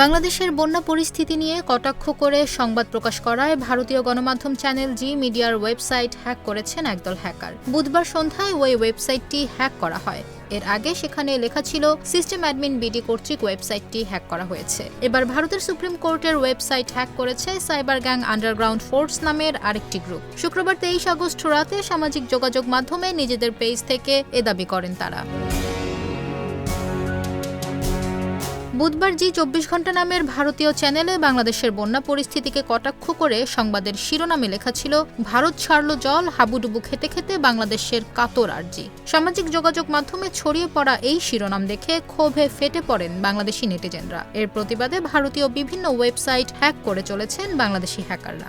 বাংলাদেশের বন্যা পরিস্থিতি নিয়ে কটাক্ষ করে সংবাদ প্রকাশ করায় ভারতীয় গণমাধ্যম চ্যানেল জি মিডিয়ার ওয়েবসাইট হ্যাক করেছেন একদল হ্যাকার। বুধবার সন্ধ্যায় ওই ওয়েবসাইটটি হ্যাক করা হয়। এর আগে সেখানে লেখা ছিল, সিস্টেম অ্যাডমিন বিডি কর্তৃক ওয়েবসাইটটি হ্যাক করা হয়েছে। এবার ভারতের সুপ্রিম কোর্টের ওয়েবসাইট হ্যাক করেছে সাইবার গ্যাং আন্ডারগ্রাউন্ড ফোর্স নামের আরেকটি গ্রুপ। শুক্রবার তেইশ আগস্ট রাতে সামাজিক যোগাযোগ মাধ্যমে নিজেদের পেজ থেকে এ দাবি করেন তারা। বুধবার জি চব্বিশ ঘণ্টা নামের ভারতীয় চ্যানেলে বাংলাদেশের বন্যা পরিস্থিতিকে কটাক্ষ করে সংবাদের শিরোনামে লেখা ছিল, ভারত ছাড়ল জল, হাবুডুবু খেতে খেতে বাংলাদেশের কাতর আর্জি। সামাজিক যোগাযোগ মাধ্যমে ছড়িয়ে পড়া এই শিরোনাম দেখে ক্ষোভে ফেটে পড়েন বাংলাদেশি নেটিজেনরা। এর প্রতিবাদে ভারতীয় বিভিন্ন ওয়েবসাইট হ্যাক করে চলেছেন বাংলাদেশি হ্যাকাররা।